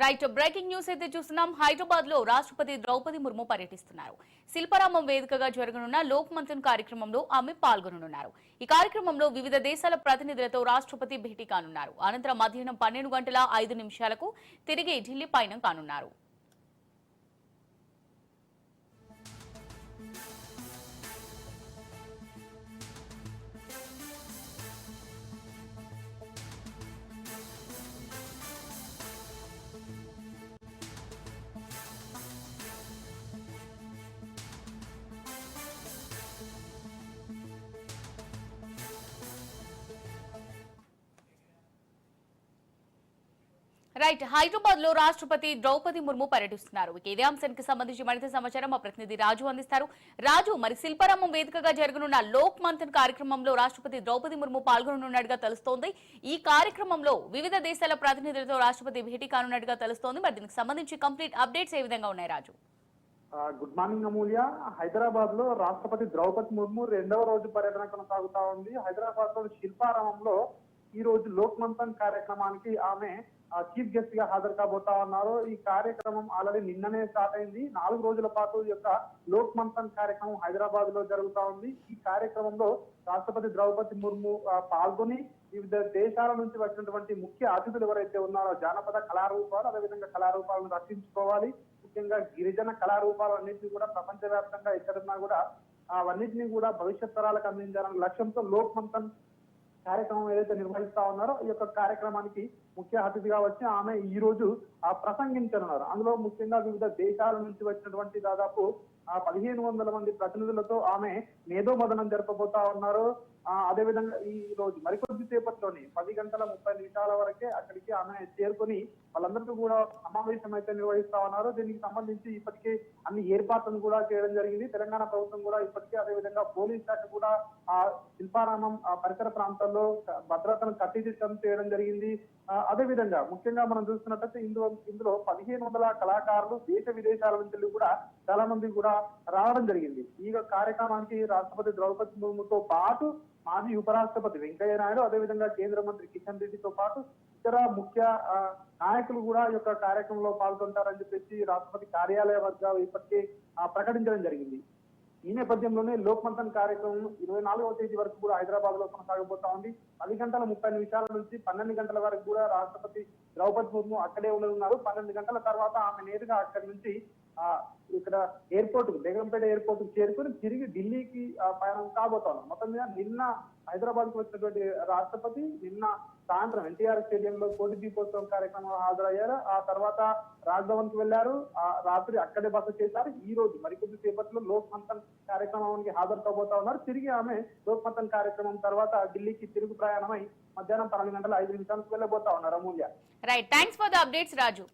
Right breaking news అయితే చూస్తున్నాం. హైదరాబాద్లో రాష్ట్రపతి ద్రౌపది ముర్ము పర్యటిస్తున్నారు. శిల్పారామం వేదికగా జరగనున్న లోక్ మంథన్ కార్యక్రమంలో ఆమె పాల్గొననున్నారు. ఈ కార్యక్రమంలో వివిధ దేశాల ప్రతినిధులతో రాష్ట్రపతి భేటీ కానున్నారు. అనంతరం మధ్యాహ్నం పన్నెండు గంటల ఐదు నిమిషాలకు తిరిగి ఢిల్లీ పయనం కానున్నారు. రైట్ హైదరాబాద్లో రాష్ట్రపతి ద్రౌపది ముర్ము పర్యటిస్తున్నారు. ఇదే అంశానికి సంబంధించి మరింత సమాచారం మా ప్రతినిధి రాజు అందిస్తారు. రాజు మరి శిల్పారామం వేదికగా జరగనున్న లోక్ మంథన్ కార్యక్రమంలో రాష్ట్రపతి ద్రౌపది ముర్ము పాల్గొననున్నట్టుగా తెలుస్తోంది. ఈ కార్యక్రమంలో వివిధ దేశాల ప్రతినిధులతో రాష్ట్రపతి భేటీ కానున్నట్టుగా తెలుస్తోంది. మరి దీనికి సంబంధించి కంప్లీట్ అప్డేట్స్ ఏ విధంగా ఉన్నాయి రాజు? గుడ్ మార్నింగ్ అమూల్య. హైదరాబాద్లో రాష్ట్రపతి ద్రౌపది ముర్ము రెండవ రోజు పర్యటన కొనసాగుతా ఉంది. హైదరాబాద్లో శిల్పారామంలో ఈ రోజు లోక్ కార్యక్రమానికి ఆమె చీఫ్ గెస్ట్గా హాజరు కాబోతా ఉన్నారు. ఈ కార్యక్రమం ఆల్రెడీ నిన్ననే స్టార్ట్ అయింది. నాలుగు రోజుల పాటు ఈ యొక్క లోక్ మంతన్ కార్యక్రమం హైదరాబాద్లో జరుగుతా ఉంది. ఈ కార్యక్రమంలో రాష్ట్రపతి ద్రౌపది ముర్ము పాల్గొని వివిధ దేశాల నుంచి వచ్చినటువంటి ముఖ్య అతిథులు ఎవరైతే ఉన్నారో జానపద కళారూపాలు అదేవిధంగా కళారూపాలను రక్షించుకోవాలి ముఖ్యంగా గిరిజన కళారూపాలన్నింటినీ కూడా ప్రపంచవ్యాప్తంగా ఎక్కడున్నా కూడా అవన్నిటిని కూడా భవిష్యత్ తరాలకు అందించాలనే లక్ష్యంతో లోక్ మంతన్ కార్యక్రమం ఏదైతే నిర్వహిస్తా ఉన్నారో ఈ యొక్క కార్యక్రమానికి ముఖ్య అతిథిగా వచ్చి ఆమె ఈ రోజు ఆ ప్రసంగించనున్నారు. అందులో ముఖ్యంగా వివిధ దేశాల నుంచి వచ్చినటువంటి దాదాపు ఆ పదిహేను వందల మంది ప్రతినిధులతో ఆమె మేధోమదనం జరపబోతా ఉన్నారు. ఆ అదేవిధంగా ఈ రోజు మరికొద్ది సేపట్లోనే పది గంటల ముప్పై నిమిషాల వరకే అక్కడికి ఆమె చేరుకొని వాళ్ళందరికీ కూడా సమావేశం అయితే నిర్వహిస్తా ఉన్నారు దీనికి సంబంధించి ఇప్పటికే అన్ని ఏర్పాట్లను కూడా చేయడం జరిగింది. తెలంగాణ ప్రభుత్వం కూడా ఇప్పటికే అదేవిధంగా పోలీస్ శాఖ కూడా ఆ శిల్పారామం పరిసర ప్రాంతాల్లో భద్రతను కట్టిదిట్టం చేయడం జరిగింది. అదేవిధంగా అదే విధంగా ముఖ్యంగా మనం చూస్తున్నట్టయితే ఇందులో ఇందులో పదిహేను వందల కళాకారులు దేశ విదేశాల నుంచి కూడా చాలా మంది కూడా రావడం జరిగింది. ఈ కార్యక్రమానికి రాష్ట్రపతి ద్రౌపది ముర్ముతో పాటు మాజీ ఉపరాష్ట్రపతి వెంకయ్య నాయుడు అదేవిధంగా కేంద్ర మంత్రి కిషన్ రెడ్డితో పాటు ఇతర ముఖ్య నాయకులు కూడా ఈ యొక్క కార్యక్రమంలో పాల్గొంటారని చెప్పేసి రాష్ట్రపతి కార్యాలయ వర్గాలు ఇప్పటికే ప్రకటించడం జరిగింది. ఈ నేపథ్యంలోనే లోక్ మంథన్ కార్యక్రమం ఇరవై నాలుగవ తేదీ వరకు కూడా హైదరాబాద్లో కొనసాగబోతా ఉంది. పది గంటల ముప్పై నిమిషాల నుంచి పన్నెండు గంటల వరకు కూడా రాష్ట్రపతి ద్రౌపది ముర్ము అక్కడే ఉండనున్నారు పన్నెండు గంటల తర్వాత ఆమె నేరుగా అక్కడి నుంచి ఆ ఇక్కడ ఎయిర్పోర్ట్ బేగంపేట ఎయిర్పోర్ట్కు చేరుకుని తిరిగి ఢిల్లీకి ప్రయాణం పయనం కాబోతాను మొత్తం మీద నిన్న హైదరాబాద్కు వచ్చినటువంటి రాష్ట్రపతి నిన్న సాయంత్రం ఎన్టీఆర్ స్టేడియం లో కోటి దీపోత్సవం కార్యక్రమంలో హాజరయ్యారు. ఆ తర్వాత రాజ్భవన్కు వెళ్ళారు ఆ రాత్రి అక్కడే బస చేశారు. ఈ రోజు మరికొద్ది సేపట్లో లోక్ మంతన్ కార్యక్రమానికి హాజరు కాబోతా ఉన్నారు. తిరిగి ఆమె లోక్ మంతన్ కార్యక్రమం తర్వాత ఢిల్లీకి తిరుగు ప్రయాణమై మధ్యాహ్నం పన్నెండు గంటల ఐదు నిమిషాలకు వెళ్ళబోతా ఉన్నారు Amulya. Right thanks for the updates Raju